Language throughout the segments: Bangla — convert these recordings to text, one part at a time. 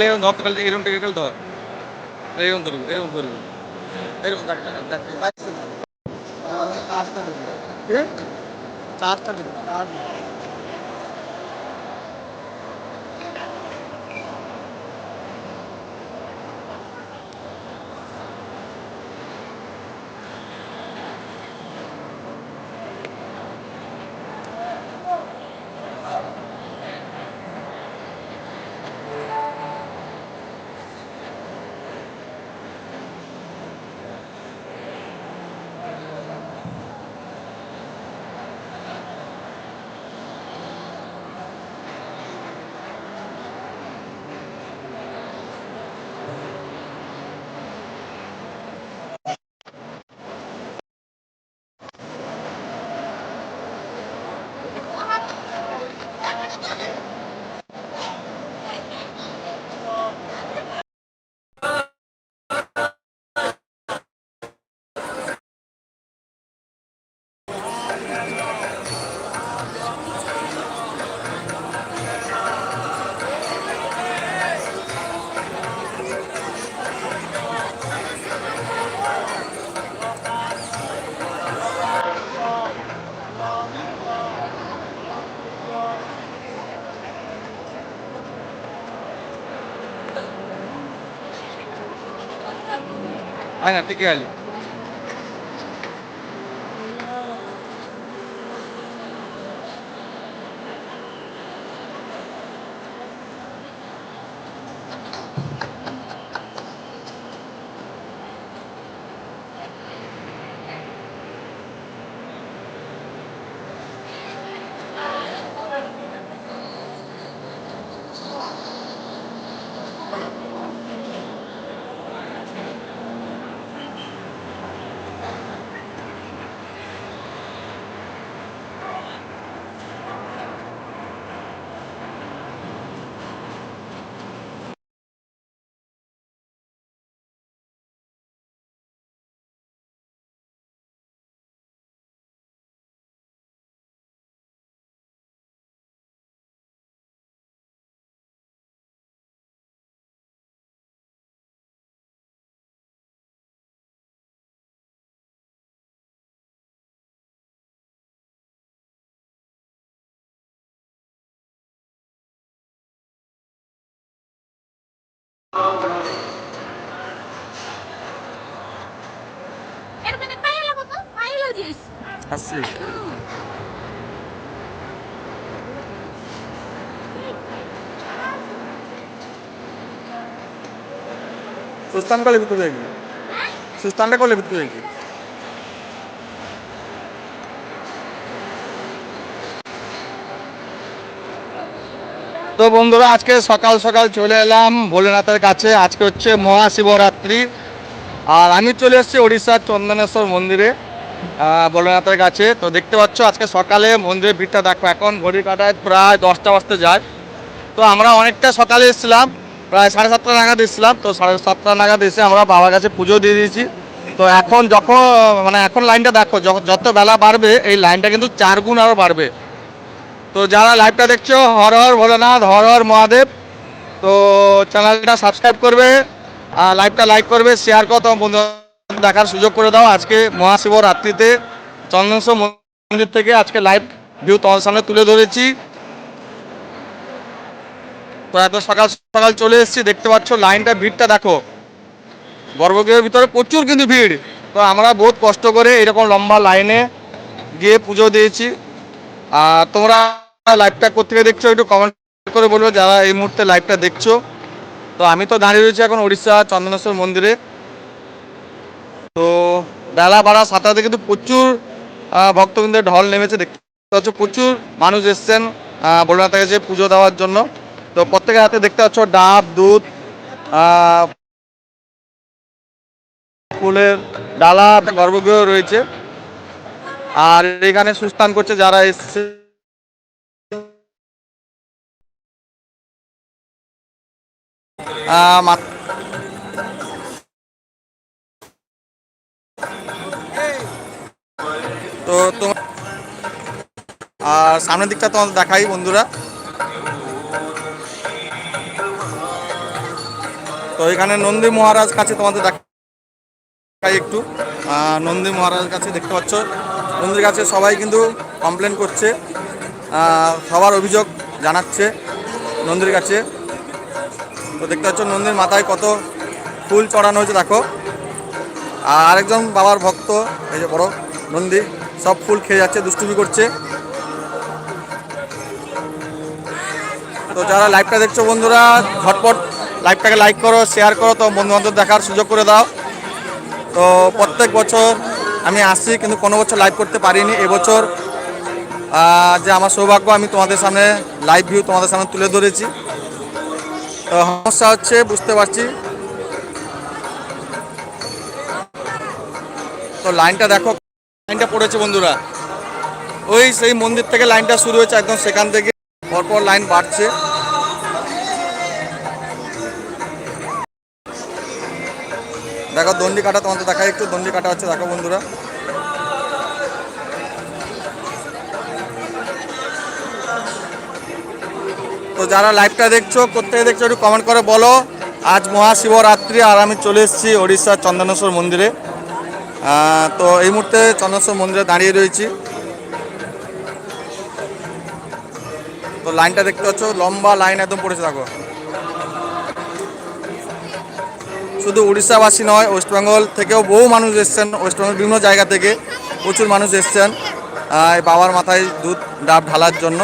এরকম ধরতে খেলতে এরকম টেকে হয় এরকম ধরুন। এরকম ধরুন এরকম দেখ। চারটা দিন চার আসছি সুস্থান করলে দেখবি সুস্থানটা করলে ভিতরে তো বন্ধুরা, আজকে সকাল সকাল চলে এলাম ভোলেনাথের কাছে। আজকে হচ্ছে মহাশিবরাত্রি। আর আমি চলে এসেছি ওড়িশার চন্দনেশ্বর মন্দিরে ভোলেনাথের কাছে। তো দেখতে পাচ্ছ, আজকে সকালে মন্দিরের ভিড়টা দেখো এখন। ঘড়ি কাটায় প্রায় দশটা বাজতে যায়। তো আমরা অনেকটা সকালে এসেছিলাম, প্রায় সাড়ে সাতটা নাগাদ এসেছিলাম। তো সাড়ে সাতটা নাগাদ এসে আমরা বাবার কাছে পুজো দিয়ে দিয়েছি। তো এখন যখন মানে এখন লাইনটা দেখো যত বেলা বাড়বে, এই লাইনটা কিন্তু চার গুণ আরও বাড়বে। তো যারা লাইভটা দেখছ, হর হর ভোলেনাথ, হর হর মহাদেব, তো চ্যানেলটা সাবস্ক্রাইব করবে আর লাইভটা লাইক করবে শেয়ার করো, তোমার বন্ধু দেখার সুযোগ করে দাও। আজকে মহাশিবরাত্রিতে চন্দনেশ্বর মন্দির থেকে আজকে লাইভ ভিউ তোমার সামনে তুলে ধরেছি। তো এত সকাল সকাল চলে এসেছি, দেখতে পাচ্ছ লাইনটা ভিড়টা দেখো। গর্ভগৃহের ভিতরে প্রচুর কিন্তু ভিড়। তো আমরা বহুত কষ্ট করে এরকম লম্বা লাইনে গিয়ে পুজো দিয়েছি। আর তোমরা লাইভটা কোথেকে দেখছ, একটু কমেন্ট করে বলব যারা এই মুহূর্তে লাইভটা দেখছ। তো আমি তো দাঁড়িয়ে রয়েছি এখন উড়িষ্যা চন্দনেশ্বর মন্দিরে। তো বেলা বাড়া সাঁতারাতে কিন্তু প্রচুর ভক্তবৃন্দের ঢল নেমেছে দেখতে পাচ্ছ। প্রচুর মানুষ এসছেন ভোলেনাথের কাছে পুজো দেওয়ার জন্য। তো প্রত্যেকের হাতে দেখতে পাচ্ছ ডাব, দুধ ফুলের ডালা, গর্ভগৃহ রয়েছে। আর এখানে সুস্থান করছে যারা এসছে। তো তোমার আর সামনের দিকটা তোমাদের দেখাই বন্ধুরা। তো এখানে নন্দী মহারাজ কাছে তোমাদের দেখাই একটু। নন্দী মহারাজ কাছে দেখতে পাচ্ছ। নন্দীর কাছে সবাই কিন্তু কমপ্লেন করছে। সবার অভিযোগ জানাচ্ছে নন্দীর কাছে। তো দেখতে পাচ্ছ নন্দীর মাথায় কত ফুল চড়ানো হয়েছে, দেখো। আর আরেকজন বাবার ভক্ত, এই যে বড় নন্দী, সব ফুল খেয়ে যাচ্ছে, দুষ্টুমি করছে। তো যারা লাইভটা দেখছ বন্ধুরা, ঝটপট লাইভটাকে লাইক করো শেয়ার করো, তো বন্ধু বান্ধব দেখার সুযোগ করে দাও। তো প্রত্যেক বছর আমি আসছি, কিন্তু কোনো বছর লাইভ করতে পারিনি, এবছর যে আমার সৌভাগ্য, আমি তোমাদের সামনে লাইভ ভিউ তোমাদের সামনে তুলে ধরেছি। সমস্যা হচ্ছে, বুঝতে পারছি। তো লাইনটা দেখো, লাইনটা পড়েছে বন্ধুরা। ওই সেই মন্দির থেকে লাইনটা শুরু হয়েছে একদম সেখান থেকে। পরপর লাইন বাড়ছে। দেখো, দণ্ডি কাটা তোমাদের দেখাই, একটু দণ্ডি কাটা হচ্ছে, দেখো বন্ধুরা। তো যারা লাইভটা দেখছ কোথেকে দেখছ, একটু কমেন্ট করে বলো। আজ মহাশিবরাত্রি আর আমি চলে এসেছি ওড়িশার চন্দনেশ্বর মন্দিরে। তো এই মুহূর্তে চন্দনেশ্বর মন্দিরে দাঁড়িয়ে রয়েছি। তো লাইনটা দেখতে পাচ্ছ, লম্বা লাইন একদম পড়েছে, দেখো। শুধু উড়িষ্যাবাসী নয় ওয়েস্টবেঙ্গল থেকেও বহু মানুষ এসছেন ওয়েস্ট বেঙ্গল বিভিন্ন জায়গা থেকে প্রচুর মানুষ এসছেন। বাবার মাথায় দুধ ডাব ঢালার জন্য।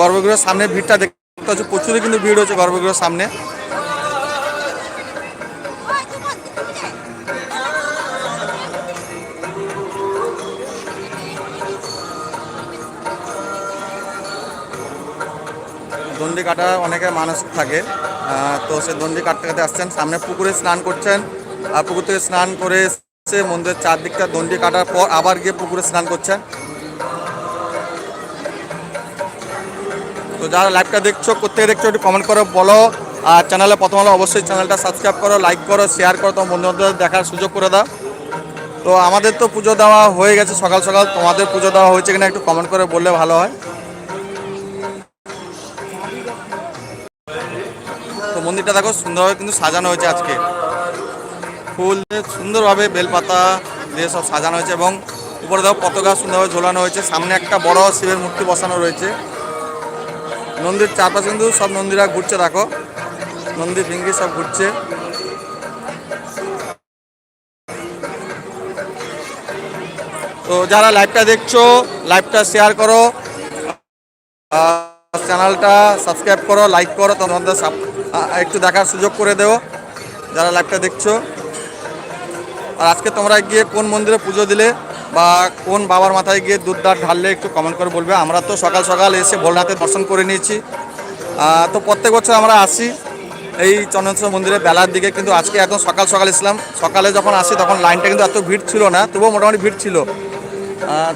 গর্ভগৃহের সামনে ভিড়টা দেখতে পাচ্ছ। প্রচুরই কিন্তু ভিড় হচ্ছে গর্ভগৃহের সামনে। দণ্ডি কাটা অনেকে মানুষ থাকে। তো সে দণ্ডি কাটতে কাটতে আসছেন। সামনে পুকুরে স্নান করছেন। আর পুকুর থেকে স্নান করে এসে মন্দিরের চারদিকটা দণ্ডি কাটার পর আবার গিয়ে পুকুরে স্নান করছেন। তো যারা লাইভটা দেখছ কোথেকে দেখছ, একটু কমেন্ট করো, বলো। আর চ্যানেলে প্রথম হলে অবশ্যই চ্যানেলটা সাবস্ক্রাইব করো লাইক করো শেয়ার করো, তোমার বন্ধু বান্ধবদের দেখার সুযোগ করে দাও। তো আমাদের তো পুজো দেওয়া হয়ে গেছে সকাল সকাল, তোমাদের পুজো দেওয়া হয়েছে কিনা একটু কমেন্ট করে বললে ভালো হয়। তো মন্দিরটা দেখো, সুন্দরভাবে কিন্তু সাজানো হয়েছে আজকে। ফুল সুন্দরভাবে বেলপাতা দিয়ে সব সাজানো হয়েছে এবং উপরে দেখো পতাকা সুন্দরভাবে ঝোলানো হয়েছে। সামনে একটা বড় শিবের মূর্তি বসানো রয়েছে। নন্দীর চারপাশে কিন্তু সব নন্দীরা ঘুরছে দেখো নন্দী ফিঙ্গি সব ঘুরছে। তো যারা লাইভটা দেখছ লাইভটা শেয়ার করো। চ্যানেলটা সাবস্ক্রাইব করো লাইক করো, তোমাদের একটু দেখার সুযোগ করে দেও, যারা লাইভটা দেখছ। আর আজকে তোমরা গিয়ে কোন মন্দিরে পুজো দিলে? বা কোন বাবার মাথায় গিয়ে দুধদার ঢাললে একটু কমেন্ট করে বলবে। আমরা তো সকাল সকাল এসে ভোলনাথের দর্শন করে নিয়েছি। তো প্রত্যেক বছর আমরা আসি এই চন্দনেশ্বর মন্দিরে বেলার দিকে, কিন্তু আজকে একদম সকাল সকাল ইসলাম সকালে যখন আসি তখন লাইনটা কিন্তু এত ভিড় ছিল না, তবুও মোটামুটি ভিড় ছিল।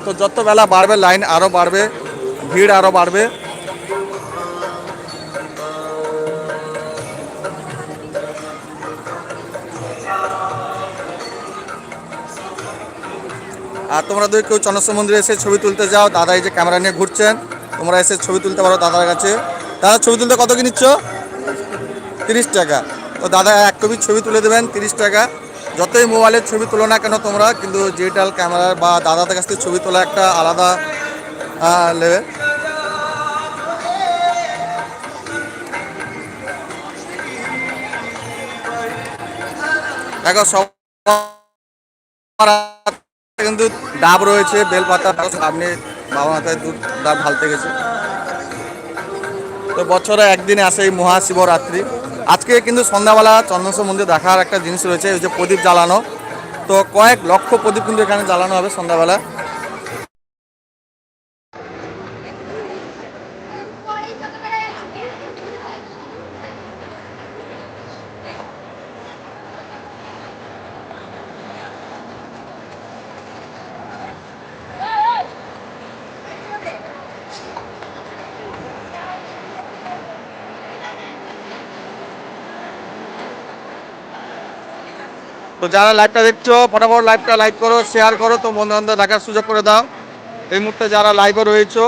তো যত বেলা বাড়বে লাইন আরও বাড়বে, ভিড় আরও বাড়বে। আর তোমরা যদি কেউ চন্দ্রেশ্বর মন্দিরে এসে ছবি তুলতে যাও। দাদা এই যে ক্যামেরা নিয়ে ঘুরছেন। তোমরা এসে ছবি তুলতে পারো দাদার কাছে। দাদা, ছবি তুলতে কত কি নিচ্ছ? তিরিশ টাকা। তো দাদা, এক কপি ছবি তুলে দেবেন, তিরিশ টাকা। যতই মোবাইলের ছবি তোলো না কেন তোমরা, কিন্তু ডিজিটাল ক্যামেরার বা দাদাদের কাছ থেকে ছবি তোলা একটা আলাদা লেভেল দেখো সব কিন্তু ডাব রয়েছে, বেলপাতা আপনি বাবা মাথায় দুধ, ডাব ঢালতে গেছে তো বছরে একদিনে আসে এই মহাশিবরাত্রি। আজকে কিন্তু সন্ধ্যাবেলা চন্দনেশ্বর মন্দির দেখার একটা জিনিস রয়েছে ওই যে প্রদীপ জ্বালানো। তো কয়েক লক্ষ প্রদীপ কিন্তু এখানে জ্বালানো হবে সন্ধ্যাবেলা। তো যারা লাইভটা দেখছ, ফটাফট লাইভটা লাইক করো শেয়ার করো, তো বন্ধু দেখার সুযোগ করে দাও। এই মুহূর্তে যারা লাইভে রয়েছে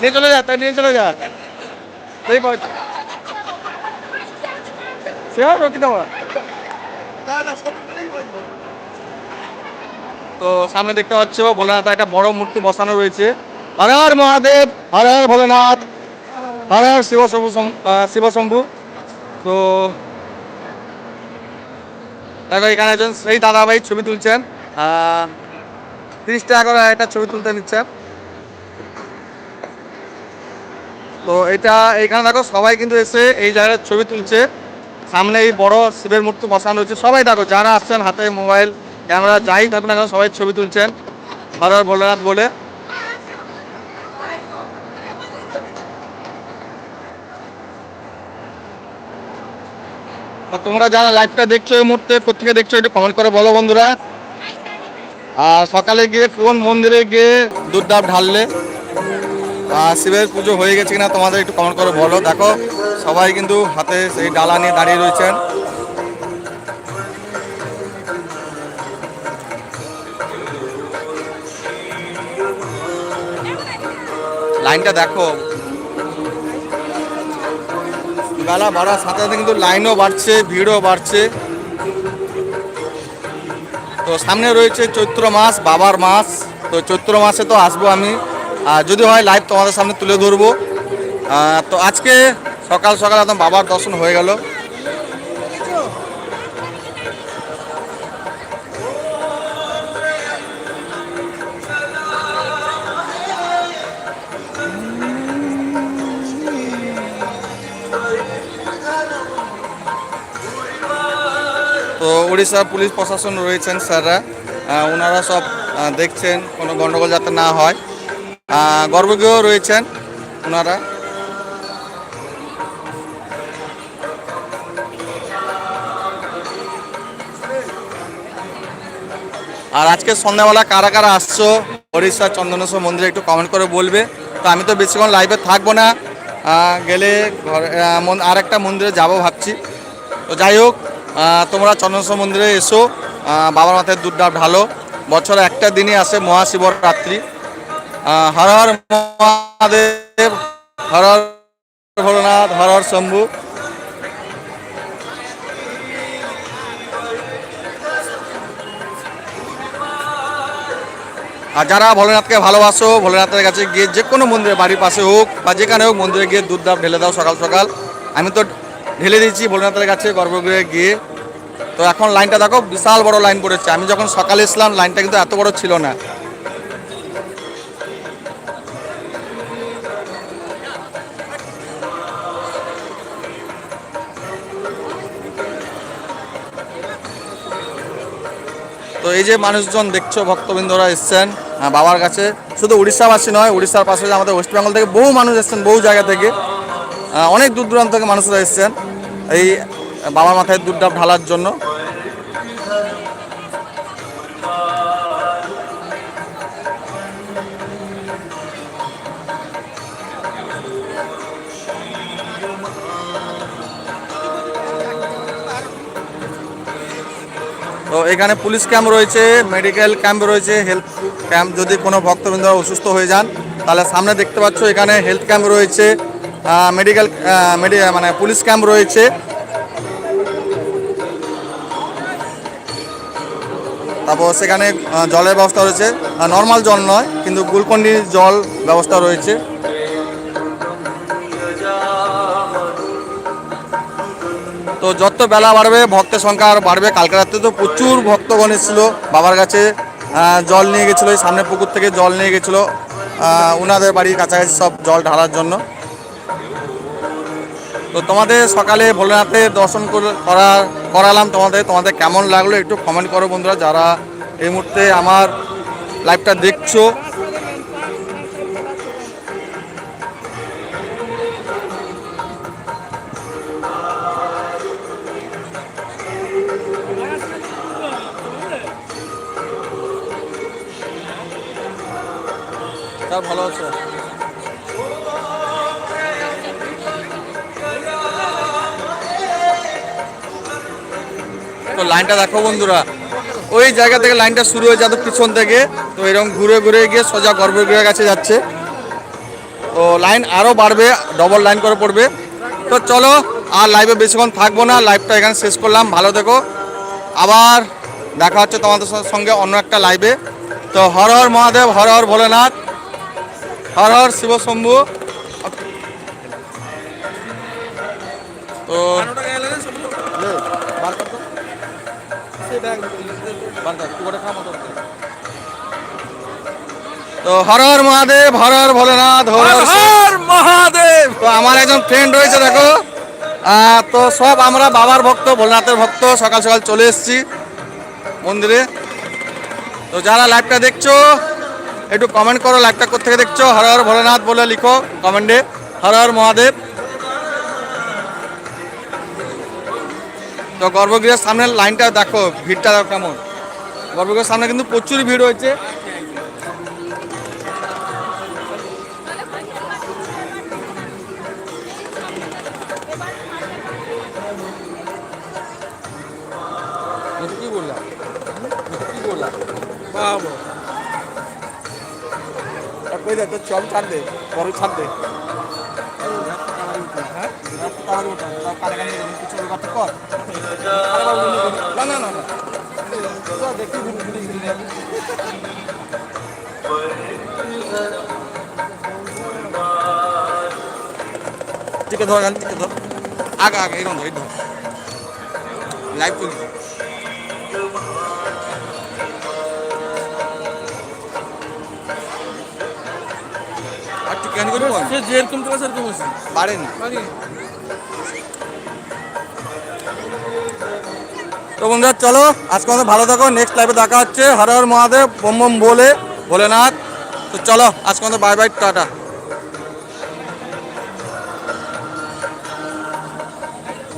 নিয়ে চলে যা, তাই নিয়ে চলে যা। সেই পৌঁছ সে আর তো সামনে দেখতে পাচ্ছ ভোলেনাথ, একটা বড় মূর্তি বসানো রয়েছে। হর হর মহাদেব, হর হর ভোলেনাথ, হর হর শিব শম্ভু শম- শিব শম্ভু। তো দেখো, এখানে একজন সেই দাদাভাই ছবি তুলছেন। তিরিশ টাকা করে একটা ছবি তুলতে নিচ্ছেন তো এটা এইখানে দেখো, সবাই কিন্তু এসে এই জায়গায় ছবি তুলছে। সামনে এই বড় শিবের মূর্তি বসানো হচ্ছে সবাই দেখো, যারা আসছেন হাতে মোবাইল, ক্যামেরা, যাই থাকুন না কেন, সবাই ছবি তুলছেন। হর হর ভোলেনাথ বলে। তোমরা যারা লাইভটা দেখছ এই মুহূর্তে কোথেকে দেখছ, একটু কমেন্ট করে বলো বন্ধুরা। আর সকালে গিয়ে কোন মন্দিরে গিয়ে দুধ ঢাললে? শিবের পুজো হয়ে গেছে কিনা তোমাদের একটু কমেন্ট করে বলো। দেখো, সবাই কিন্তু হাতে সেই ডালা নিয়ে দাঁড়িয়ে রয়েছেন। লাইনটা দেখো। বেলা বাড়ার সাথে সাথে কিন্তু লাইনও বাড়ছে, ভিড়ও বাড়ছে। তো সামনে রয়েছে চৈত্র মাস, বাবার মাস। তো চৈত্র মাসে তো আসব আমি। আর যদি হয় লাইভ তোমাদের সামনে তুলে ধরবো। তো আজকে সকাল সকাল একদম বাবার দর্শন হয়ে গেল। তো উড়িষ্যা পুলিশ প্রশাসন রয়েছেন স্যাররা। ওনারা সব দেখছেন, কোনো গণ্ডগোল যাতে না হয়। গর্ভগৃহ রয়েছেন ওনারা। আর আজকে সন্ধ্যাবেলা কারা কারা আসছো? উড়িষ্যা চন্দনেশ্বর মন্দিরে একটু কমেন্ট করে বলবে। তো আমি তো বেশিক্ষণ লাইভে থাকব না। গেলে ঘরে আর একটা মন্দিরে যাব ভাবছি। তো যাই হোক তোমরা চন্দনেশ্বর মন্দিরে এসো। বাবার মাথায় দুধ ডাব ঢালো। বছরে একটা দিনই আসে মহাশিবরাত্রি। হর হর মহাদেব, হর হর ভোলনাথ, হর হর শম্ভু। আর যারা ভোলেনাথকে ভালোবাসো, ভোলেনাথের কাছে গিয়ে যে কোনো মন্দিরে বাড়ির পাশে হোক বা যেখানে হোক মন্দিরে গিয়ে দুধ দাব ঢেলে দাও সকাল সকাল। আমি তো ঢেলে দিয়েছি ভোলেনাথের কাছে গর্ভগৃহে গিয়ে। তো এখন লাইনটা দেখো, বিশাল বড় লাইন পড়েছে। আমি যখন সকালে এসলাম, লাইনটা কিন্তু এত বড় ছিল না। এই যে মানুষজন দেখছ, ভক্তবৃন্দরা এসছেন বাবার কাছে। শুধু উড়িষ্যাবাসী নয়, উড়িষ্যার পাশে আমাদের ওয়েস্ট বেঙ্গল থেকে বহু মানুষ এসছেন, বহু জায়গা থেকে। অনেক দূর দূরান্ত থেকে মানুষরা এসছেন। এই বাবার মাথায় দুধ ঢালার জন্য। তো এখানে পুলিশ ক্যাম্প রয়েছে, মেডিকেল ক্যাম্প রয়েছে, হেলথ ক্যাম্প। যদি কোনো ভক্তবৃন্দ অসুস্থ হয়ে যান, তাহলে সামনে দেখতে পাচ্ছ এখানে হেলথ ক্যাম্প রয়েছে মেডিকেল মানে পুলিশ ক্যাম্প রয়েছে। তারপর সেখানে জলের ব্যবস্থা রয়েছে। নর্মাল জল নয়, কিন্তু গুলকন্ডির জল ব্যবস্থা রয়েছে। তো যত বেলা বাড়বে, ভক্তের সংখ্যা আর বাড়বে। কালকে রাত্রে তো প্রচুর ভক্তগণ এসেছিল বাবার কাছে। জল নিয়ে গেছিল, এই সামনে পুকুর থেকে জল নিয়ে গেছিল। ওনাদের বাড়ির কাছাকাছি সব জল ঢালার জন্য। তো তোমাদের সকালে ভোলেনাথের দর্শন করে- করা, করালাম তোমাদের। তোমাদের কেমন লাগল একটু কমেন্ট করো বন্ধুরা। যারা এই মুহূর্তে আমার লাইভটা দেখছ লাইনটা দেখো বন্ধুরা। ওই জায়গা থেকে লাইনটা শুরু হয়ে যাবে পিছন থেকে। তো এরকম ঘুরে ঘুরে গিয়ে সোজা গর্ভগৃহের কাছে যাচ্ছে। তো লাইন আরও বাড়বে ডবল লাইন করে পড়বে। তো চলো, আর লাইভে বেশিক্ষণ থাকব না লাইভটা এখানে শেষ করলাম। ভালো থেকো। আবার দেখা হচ্ছে তোমাদের সঙ্গে অন্য একটা লাইভে তো হর হর মহাদেব, হর হর ভোলেনাথ, হর হর শিব শম্ভু তো লে, বার কর তো। বার কর, তুই ওটা খা মতো করে। তো হর হর মহাদেব হর হর ভোলেনাথ হর হর মহাদেব। তো আমার একজন ফ্রেন্ড রয়েছে দেখো। তো সব আমরা বাবার ভক্ত ভোলেনাথের ভক্ত সকাল সকাল চলে এসেছি মন্দিরে। তো যারা লাইভটা দেখছ একটু কমেন্ট করো লাইভটা কোথেকে দেখছ? হর হর ভোলেনাথ বলে লিখো কমেন্টে হর হর মহাদেব। তো গর্ভগৃহের সামনে লাইনটা দেখো, ভিড়টা দেখো কেমন। গর্ভগৃহের সামনে কিন্তু প্রচুর ভিড় হয়েছে। তোর চল ছাড় দে কর না না না না তো দেখি ঘুরে ঘুরে ঘুরে যাবি টিকে ধর গান টিকে ধর আগে আগে এরকম ধর এই ধর লাইভ চলছে আর তুই কেন করবি সে যেরকম তো সেরকম আছে বাড়েনি বাড়ি তো বন্ধুরা, চলো, আজকে আমাদের ভালো থাকো নেক্সট লাইভে দেখা হচ্ছে। হর হর মহাদেব, বোম বোম বলে, ভোলেনাথ। তো চলো, আজকে আমাদের বাই বাই টাটা।